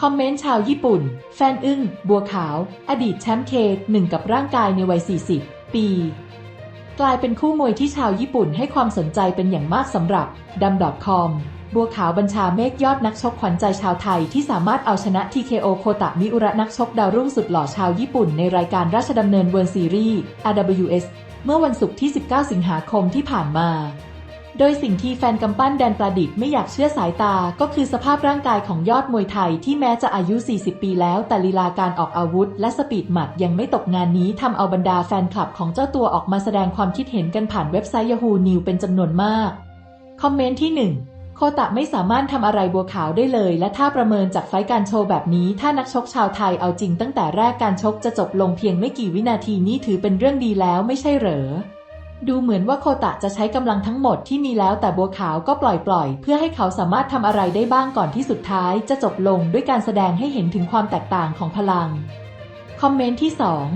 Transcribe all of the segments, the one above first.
คอมเมนต์ชาวญี่ปุ่น แฟนอึ้ง บัวขาว อดีตแชมป์เคหนึ่งกับร่างกายในวัย 40 ปี กลายเป็นคู่มวยที่ชาวญี่ปุ่นให้ความสนใจเป็นอย่างมากสำหรับดัมดอทคอมบัวขาวบัญชาเมฆยอดนักชกขวัญใจชาวไทยที่สามารถเอาชนะ TKO โคตะมิอุระนักชกดาวรุ่งสุดหล่อชาวญี่ปุ่นในรายการราชดำเนินเวิร์ซีรีส์ RWS เมื่อวันศุกร์ที่ 19 สิงหาคมที่ผ่านมา โดยสิ่งที่แฟนกำปั้นแดนประดิษฐ์ไม่อยากเชื่อสายตา ก็คือสภาพร่างกายของยอดมวยไทยที่แม้จะอายุ 40 ปีแล้ว แต่ลีลาการออกอาวุธ และสปีดหมัดยังไม่ตกงานนี้ทำเอาบรรดาแฟนคลับของเจ้าตัวออกมาแสดงความคิดเห็นกันผ่านเว็บไซต์ Yahoo News เป็นจำนวนมาก คอมเมนต์ที่ 1โคตะไม่สามารถทำอะไรบัวขาวได้เลย และถ้าประเมินจากไฟการโชว์แบบนี้ ถ้านักชกชาวไทยเอาจริงตั้งแต่แรกการชกจะจบลงเพียงไม่กี่วินาทีนี้ถือเป็นเรื่องดีแล้วไม่ใช่เหรอ ดูเหมือนว่าโคตะจะใช้กำลังทั้งหมดที่มีแล้วแต่บัวขาวก็ปล่อยปล่อยๆเพื่อให้เขาสามารถทำอะไรได้บ้างก่อนที่สุดท้ายจะจบลงด้วยการแสดงให้เห็นถึงความแตกต่างของพลัง คอมเมนต์ที่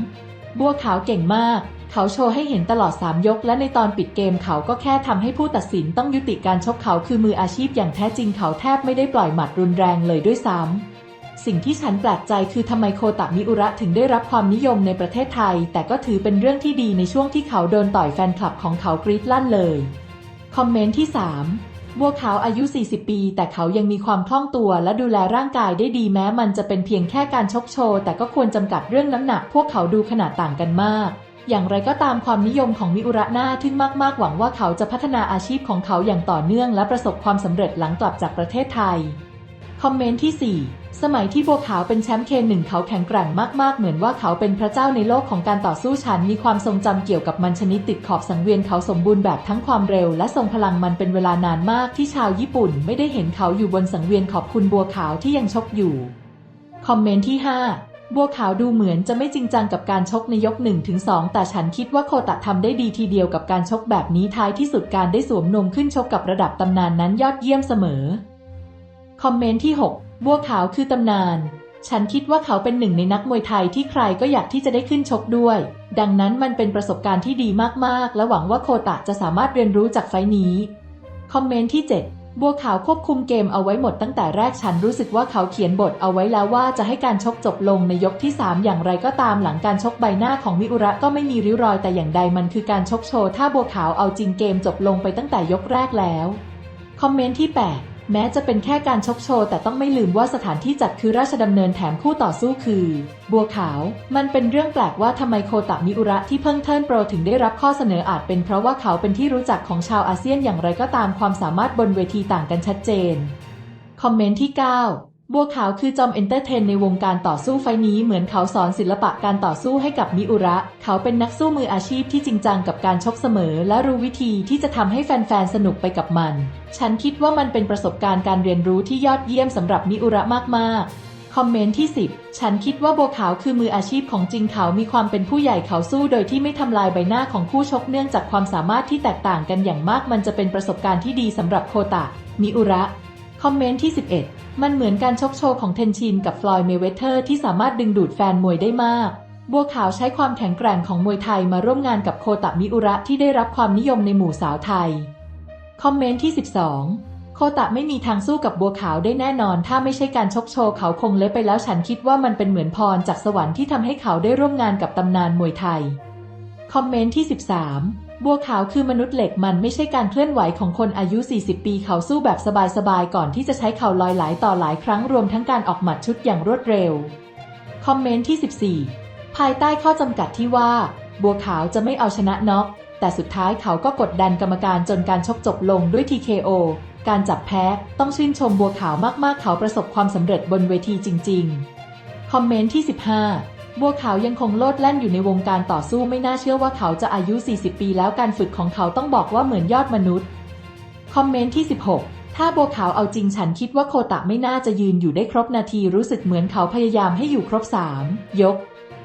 2 บัวขาวเก่งมาก เขาโชว์ให้เห็นตลอด 3 ยก และในตอนปิดเกมเขาก็แค่ทำให้ผู้ตัดสินต้องยุติการชกเขาคือมืออาชีพอย่างแท้จริงเขาแทบไม่ได้ปล่อยหมัดรุนแรงเลยด้วยซ้ำ สิ่งที่ฉันแปลกใจคือทำไมโคตะมิอุระถึงได้รับความนิยมในประเทศไทย แต่ก็ถือเป็นเรื่องที่ดีในช่วงที่เขาโดนต่อยแฟนคลับของเขากรี๊ดลั่นเลย คอมเมนต์ที่ 3 บัวขาวอายุ 40 ปี แต่เขายังมีความคล่องตัวและดูแลร่างกายได้ดีแม้มันจะเป็นเพียงแค่การชกโชว์ แต่ก็ควรจำกัดเรื่องน้ำหนัก พวกเขาดูขนาดต่างกันมาก อย่างไรก็ตามความนิยมของมิอุระน่าทึ่งมากๆ หวังว่าเขาจะพัฒนาอาชีพของเขาอย่างต่อเนื่อง และประสบความสำเร็จหลังกลับจากประเทศไทย คอมเมนต์ที่ 4 สมัยที่บัวขาวเป็นแชมป์เคนหนึ่งเขาแข็งแกร่งมากๆ เหมือนว่าเขาเป็นพระเจ้าในโลกของการต่อสู้ฉันมีความทรงจำเกี่ยวกับมันชนิดติดขอบสังเวียนเขาสมบูรณ์แบบทั้งความเร็ว และทรงพลังมันเป็นเวลานานมากที่ชาวญี่ปุ่น ไม่ได้เห็นเขาอยู่บนสังเวียนขอบคุณบัวขาวที่ยังชกอยู่ คอมเมนต์ที่ 5 บัวขาวดูเหมือนจะไม่จริงจังกับการชกในยก 1-2 แต่ฉันคิดว่าโคตะทำได้ดีทีเดียวกับการชกแบบนี้ท้ายที่สุดการได้สวมนมขึ้นชกกับระดับตำนานนั้นยอดเยี่ยมเสมอ คอมเมนต์ที่ 6 บัวขาวคือตำนาน ฉันคิดว่าเขาเป็นหนึ่งในนักมวยไทยที่ใครก็อยากที่จะได้ขึ้นชกด้วย ดังนั้นมันเป็นประสบการณ์ที่ดีมากๆ และหวังว่าโคตะจะสามารถเรียนรู้จากไฟล์นี้ คอมเมนต์ที่ 7 บัวขาวควบคุมเกมเอาไว้หมดตั้งแต่แรกฉันรู้สึกว่าเขาเขียนบทเอาไว้แล้วว่าจะให้การชกจบลงในยกที่ 3 อย่างไรก็ตามหลังการชกใบหน้าของมิอุระก็ไม่มีริ้วรอยแต่อย่างใดมันคือการชกโชว์ถ้าบัวขาวเอาจริงเกมจบลงไปตั้งแต่ยกแรกแล้ว คอมเมนต์ที่ 8 แม้จะเป็นแค่การชกโชว์ แต่ต้องไม่ลืมว่าสถานที่จัดคือราชดำเนินแถมคู่ต่อสู้คือ บัวขาว มันเป็นเรื่องแปลกว่าทำไมโคตะมิอุระที่เพิ่งเทิร์นโปรถึงได้รับข้อเสนออาจเป็นเพราะว่าเขาเป็นที่รู้จักของชาวอาเซียนอย่างไรก็ตามความสามารถบนเวทีต่างกันชัดเจน คอมเมนต์ที่ 9 บัวขาวคือจอมเอนเตอร์เทนในวงการต่อสู้ไฟนี้เหมือนเขาสอนศิลปะการต่อสู้ให้กับมิอุระ เขาเป็นนักสู้มืออาชีพที่จริงจังกับการชกเสมอ และรู้วิธีที่จะทำให้แฟนๆ สนุกไปกับมัน ฉันคิดว่ามันเป็นประสบการณ์การเรียนรู้ที่ยอดเยี่ยมสำหรับมิอุระมากๆคอมเมนต์ที่ 10 ฉันคิดว่าบัวขาวคือมืออาชีพของจริงเขามีความเป็นผู้ใหญ่เขาสู้โดยที่ไม่ทำลายใบหน้าของคู่ชกเนื่องจากความสามารถที่แตกต่างกันอย่างมากมันจะเป็นประสบการณ์ที่ดีสำหรับโคตะ มิอุระ คอมเมนต์ที่ 11 มันเหมือนการชกโชว์ของเทนชินกับฟลอยด์เมเวเทอร์ที่สามารถดึงดูดแฟนมวยได้มาก บัวขาวใช้ความแข็งแกร่งของมวยไทยมาร่วมงานกับโคตะมิอุระที่ได้รับความนิยมในหมู่สาวไทย คอมเมนต์ที่ 12 โคตะไม่มีทางสู้กับบัวขาวได้แน่นอน ถ้าไม่ใช่การชกโชว์เขาคงเละไปแล้วฉันคิดว่ามันเป็นเหมือนพรจากสวรรค์ที่ทำให้เขาได้ร่วมงานกับตำนานมวยไทย คอมเมนต์ที่ 13 บัวขาวคือมนุษย์เหล็กมันไม่ใช่การเคลื่อนไหวของคนอายุ 40 ปีเขาสู้แบบสบายๆ ก่อนที่จะใช้เข่าลอยหลายต่อหลายครั้งรวมทั้งการออกหมัดชุดอย่างรวดเร็ว คอมเมนต์ที่ 14 ภายใต้ข้อจำกัดที่ว่า บัวขาวจะไม่เอาชนะน็อก แต่สุดท้ายเขาก็กดดันกรรมการจนการชกจบลงด้วย TKO การจับแพ้ต้องชื่นชมบัวขาวมากๆ เขาประสบความสำเร็จบนเวทีจริง ๆ คอมเมนต์ที่ 15 บัวขาวยังคงโลดแล่นอยู่ในวงการต่อสู้ไม่น่าเชื่อว่าเขาจะอายุ 40 ปีแล้วการฝึกของเขาต้องบอกว่าเหมือนยอดมนุษย์ คอมเมนต์ที่ 16 ถ้าบัวขาวเอาจริงฉันคิดว่าโคตะไม่น่าจะยืนอยู่ได้ครบนาทีรู้สึกเหมือนเขาพยายามให้อยู่ครบ 3 ยก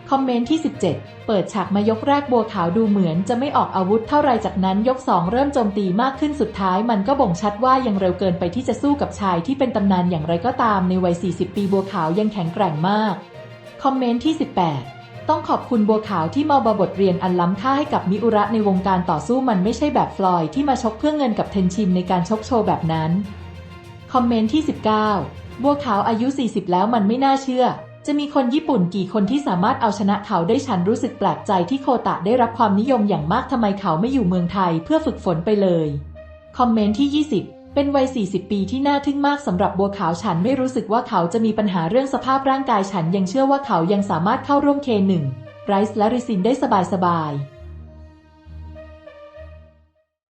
คอมเมนต์ที่ 17 เปิดฉากมายกแรกบัวขาวดูเหมือนจะไม่ออกอาวุธเท่าไรจากนั้นยก 2 เริ่มโจมตีมากขึ้นสุดท้ายมันก็บ่งชัดว่ายังเร็วเกินไปที่จะสู้กับชายที่เป็นตำนานอย่างไรก็ตามในวัย 40 ปีบัวขาวยังแข็งแกร่งมาก คอมเมนต์ที่ 18 ต้องขอบคุณบัวขาวที่มาบาบทเรียนอันล้ำค่าให้กับมิอุระในวงการต่อสู้มันไม่ใช่แบบฟลอยด์ที่มาชกเพื่อเงินกับเทนชินในการชกโชว์แบบนั้น คอมเมนต์ที่ 19 บัวขาวอายุ 40 แล้วมันไม่น่าเชื่อ จะมีคนญี่ปุ่นกี่คนที่สามารถเอาชนะเขาได้ฉันรู้สึกแปลกใจที่โคตะได้รับความนิยมอย่างมากทำไมเขาไม่อยู่เมืองไทยเพื่อฝึกฝนไปเลย คอมเมนต์ที่ 20 เป็นวัย 40 ปีที่น่าทึ่งมากสำหรับบัวขาวฉันไม่รู้สึกว่าเขาจะมีปัญหาเรื่องสภาพร่างกายฉันยังเชื่อว่าเขายังสามารถเข้าร่วมเคหนึ่งไรซ์และริซินได้สบายๆ